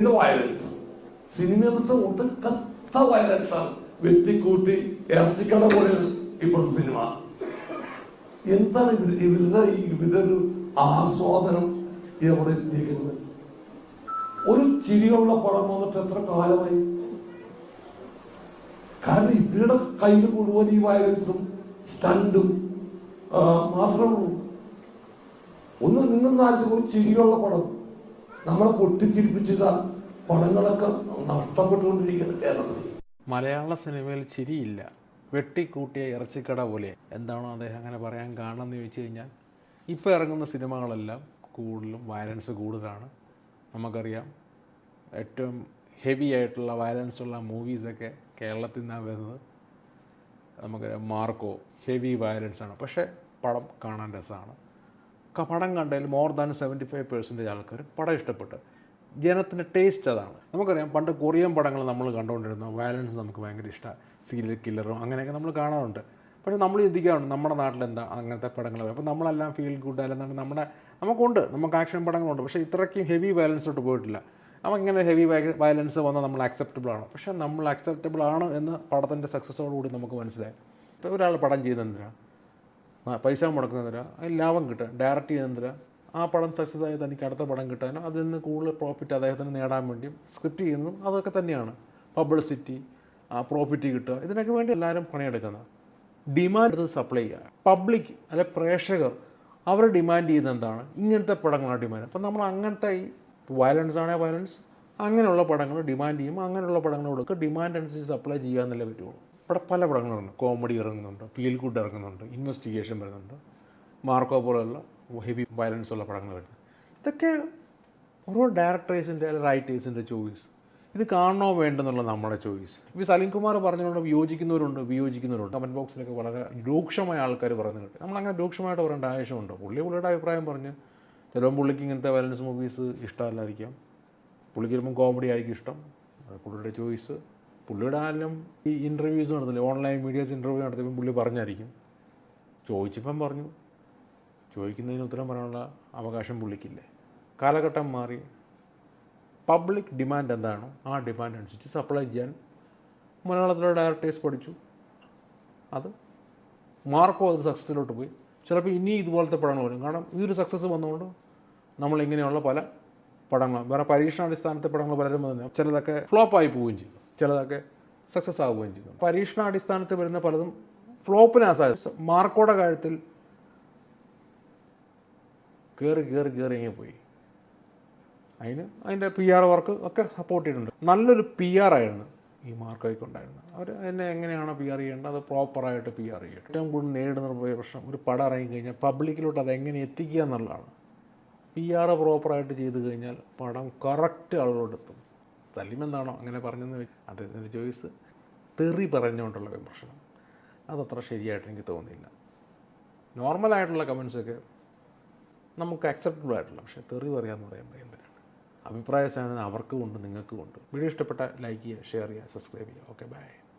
ഇത് violence cinema തൊട്ട് ഒടുക്കത്ത violence ആണ്. വെട്ടിക്കൂട്ടി ഇറച്ചിക്കട പോലെയാണ് ഇപ്പോഴത്തെ സിനിമ. എന്താണ് ഇവർ ഇവരുടെ ഇവരുടെ ഒരു ആസ്വാദനം എവിടെ എത്തിയിരിക്കുന്നത്? ഒരു ചിരിയുള്ള പടം വന്നിട്ട് എത്ര കാലമായി? കാരണം ഇവരുടെ കയ്യിൽ മുഴുവൻ ഈ വയലൻസും സ്റ്റണ്ടും മാത്രമേ ഉള്ളൂ. ഒന്ന് നിങ്ങൾ നാലിച്ച് ഒരു ചിരിയുള്ള പടം. നമ്മളെ പൊട്ടിച്ചിരിപ്പിച്ചത് പടങ്ങളൊക്കെ നഷ്ടപ്പെട്ടുകൊണ്ടിരിക്കുന്നു കേരളത്തിൽ മലയാള സിനിമയിൽ ചിരിയില്ല. വെട്ടിക്കൂട്ടിയ ഇറച്ചിക്കട പോലെ. എന്താണോ അദ്ദേഹം അങ്ങനെ പറയാൻ കാരണം എന്ന് ചോദിച്ചു കഴിഞ്ഞാൽ ഇപ്പോൾ ഇറങ്ങുന്ന സിനിമകളെല്ലാം കൂടുതലും വയലൻസ് കൂടുതലാണ്. നമുക്കറിയാം ഏറ്റവും ഹെവി ആയിട്ടുള്ള വയലൻസ് ഉള്ള മൂവീസൊക്കെ കേരളത്തിൽ നിന്നാണ് വരുന്നത്. നമുക്കറിയാം മാർക്കോ ഹെവി വയലൻസ് ആണ്. പക്ഷേ പടം കാണാൻ രസമാണ്. പടം കണ്ടതിൽ more than seventy five percentage ആൾക്കാർ പടം ഇഷ്ടപ്പെട്ട്. ജനത്തിന്റെ ടേസ്റ്റ് അതാണ്. നമുക്കറിയാം പണ്ട് കൊറിയൻ പടങ്ങൾ നമ്മൾ കണ്ടുകൊണ്ടിരുന്ന വയലൻസ് നമുക്ക് ഭയങ്കര ഇഷ്ടമാണ് സീരിയൽ കില്ലറും അങ്ങനെയൊക്കെ നമ്മൾ കാണാറുണ്ട്. പക്ഷേ നമ്മൾ ചിന്തിക്കാറുണ്ട് നമ്മുടെ നാട്ടിൽ എന്താ അങ്ങനത്തെ പടങ്ങൾ അപ്പോൾ നമ്മളെല്ലാം ഫീൽ ഗുഡ് അല്ലെന്നാണ് നമ്മുടെ നമുക്കുണ്ട് നമുക്ക് ആക്ഷൻ പടങ്ങളുണ്ട്. പക്ഷേ ഇത്രയ്ക്കും ഹെവി വയലൻസോട്ട് പോയിട്ടില്ല. അപ്പോൾ ഇങ്ങനെ ഹെവി വയലൻസ് വന്നാൽ നമ്മൾ അക്സെപ്റ്റബിൾ ആണ്. പക്ഷേ നമ്മൾ അക്സെപ്റ്റബിൾ ആണ് എന്ന് പടത്തിന്റെ സക്സസോടുകൂടി നമുക്ക് മനസ്സിലായി. ഇപ്പോൾ ഒരാൾ പടം ചെയ്തെന്തിനാണ് ആ, പൈസ മുടക്കുന്നതിന് ലാഭം കിട്ടാൻ ഡയറക്റ്റ് ചെയ്യുന്നതിന് ആ പടം സക്സസ് ആയി തനിക്ക് അടുത്ത പടം കിട്ടാനും അതിൽ നിന്ന് കൂടുതൽ പ്രോഫിറ്റ് അദ്ദേഹത്തിന് നേടാൻ വേണ്ടിയും സ്ക്രിപ്റ്റ് ചെയ്യുന്നതും അതൊക്കെ തന്നെയാണ്. പബ്ലിസിറ്റി ആ പ്രോഫിറ്റ് കിട്ടുക. ഇതിനൊക്കെ വേണ്ടി എല്ലാവരും പണിയെടുക്കുന്നത്. ഡിമാൻഡ് സപ്ലൈ ചെയ്യുക. പബ്ലിക് അല്ലെ പ്രേക്ഷകർ അവർ ഡിമാൻഡ് ചെയ്യുന്നത് എന്താണ്? ഇങ്ങനത്തെ പടങ്ങളാണ് ഡിമാൻഡ് അപ്പം നമ്മൾ അങ്ങനത്തെ ഈ വയലൻസ് ആണേ വയലൻസ് അങ്ങനെയുള്ള പടങ്ങൾ ഡിമാൻഡ് ചെയ്യുമ്പോൾ അങ്ങനെയുള്ള പടങ്ങൾ കൊടുക്കുക. ഡിമാൻഡ് അനുസരിച്ച് സപ്ലൈ ചെയ്യുക എന്നല്ലേ പറ്റുള്ളൂ. ഇവിടെ പല പടങ്ങളുണ്ട്. കോമഡി ഇറങ്ങുന്നുണ്ട് ഫീൽ ഗുഡ് ഇറങ്ങുന്നുണ്ട് ഇൻവെസ്റ്റിഗേഷൻ വരുന്നുണ്ട് മാർക്കോ പോലെയുള്ള ഹെവി വയലൻസ് ഉള്ള പടങ്ങൾ വരുന്നത് ഇതൊക്കെ ഓരോ ഡയറക്ടേഴ്സിന്റെ അല്ലെങ്കിൽ റൈറ്റേഴ്സിന്റെ ചോയ്സ്. ഇത് കാണണോ വേണ്ടെന്നുള്ള നമ്മുടെ ചോയ്സ്. ഇപ്പോൾ സലീം കുമാർ പറഞ്ഞുകൊണ്ട് വിയോജിക്കുന്നവരുണ്ട് വിയോജിക്കുന്നവരുണ്ട്. കമന്റ് ബോക്സിലൊക്കെ വളരെ രൂക്ഷമായ ആൾക്കാർ പറയുന്നത് കേട്ട്. നമ്മളങ്ങനെ രൂക്ഷമായിട്ട് പറയേണ്ട ആവശ്യമുണ്ട്? പുള്ളി പുള്ളിയുടെ അഭിപ്രായം പറഞ്ഞ് ചിലപ്പോൾ പുള്ളിക്ക് ഇങ്ങനത്തെ വയലൻസ് മൂവീസ് ഇഷ്ടമല്ലായിരിക്കാം. പുള്ളിക്ക് ചിലപ്പം കോമഡി ആയിരിക്കും ഇഷ്ടം. പുള്ളിയുടെ ചോയ്സ്. പുള്ളിയുടെ ആലും ഈ ഇന്റർവ്യൂസ് നടത്തില്ലേ ഓൺലൈൻ മീഡിയാസ് ഇന്റർവ്യൂ നടത്തിയപ്പോൾ പുള്ളി പറഞ്ഞായിരിക്കും. ചോദിച്ചപ്പം പറഞ്ഞു. ചോദിക്കുന്നതിന് ഉത്തരം പറയാനുള്ള അവകാശം പുള്ളിക്കില്ലേ? കാലഘട്ടം മാറി. പബ്ലിക് ഡിമാൻഡ് എന്താണോ ആ ഡിമാൻഡ് അനുസരിച്ച് സപ്ലൈ ചെയ്യാൻ മലയാളത്തിലെ ഡയറക്ടേഴ്സ് പഠിച്ചു. അത് മാർക്കോ അത് സക്സസ്സിലോട്ട് പോയി. ചിലപ്പോൾ ഇനി ഇതുപോലത്തെ പടങ്ങൾ വരും. കാരണം ഈ ഒരു സക്സസ് വന്നുകൊണ്ട് നമ്മൾ ഇങ്ങനെയുള്ള പല പടങ്ങൾ വേറെ പരീക്ഷണാടിസ്ഥാനത്തെ പടങ്ങൾ പലരും വന്നു ചിലതൊക്കെ ഫ്ലോപ്പായി പോവുകയും ചെയ്തു. ചിലതൊക്കെ സക്സസ് ആവുകയും ചെയ്തു പരീക്ഷണാടിസ്ഥാനത്ത് വരുന്ന പലതും ഫ്ലോപ്പിന് സാധ്യത മാർക്കോടെ കാര്യത്തിൽ കയറി കയറി കയറി ഇങ്ങനെ പോയി. അതിന് അതിന്റെ പി ആർ വർക്ക് ഒക്കെ സപ്പോർട്ട് ചെയ്തിട്ടുണ്ട്. നല്ലൊരു പി ആർ ആയിരുന്നു ഈ മാർക്കോയ്ക്ക് ഉണ്ടായിരുന്നത്. അവർ എന്നെ എങ്ങനെയാണ് പി ആർ ചെയ്യേണ്ടത് അത് പ്രോപ്പറായിട്ട് പി ആർ ചെയ്യട്ടെ. ഏറ്റവും കൂടുതൽ നേരിടുന്ന പ്രശ്നം ഒരു പടം ഇറങ്ങി കഴിഞ്ഞാൽ പബ്ലിക്കിലോട്ട് അത് എങ്ങനെ എത്തിക്കുക എന്നുള്ളതാണ്. പി ആർ പ്രോപ്പറായിട്ട് ചെയ്ത് കഴിഞ്ഞാൽ പടം കറക്റ്റ് ആളുകളോടെത്തും സലീം എന്താണോ അങ്ങനെ പറഞ്ഞെന്ന് അദ്ദേഹത്തിന്റെ ചോയ്സ് തെറി പറഞ്ഞുകൊണ്ടുള്ള വിമർശനം. അതത്ര ശരിയായിട്ട് എനിക്ക് തോന്നിയില്ല. നോർമലായിട്ടുള്ള കമൻസൊക്കെ നമുക്ക് അക്സെപ്റ്റബിൾ ആയിട്ടുള്ള പക്ഷേ തെറി പറയാമെന്ന് പറയുമ്പോൾ എന്തിനാണ്? അഭിപ്രായ സാധനം അവർക്കും ഉണ്ട് നിങ്ങൾക്കും ഉണ്ട്. വീഡിയോ ഇഷ്ടപ്പെട്ട ലൈക്ക് ചെയ്യുക ഷെയർ ചെയ്യുക സബ്സ്ക്രൈബ് ചെയ്യുക. Okay bye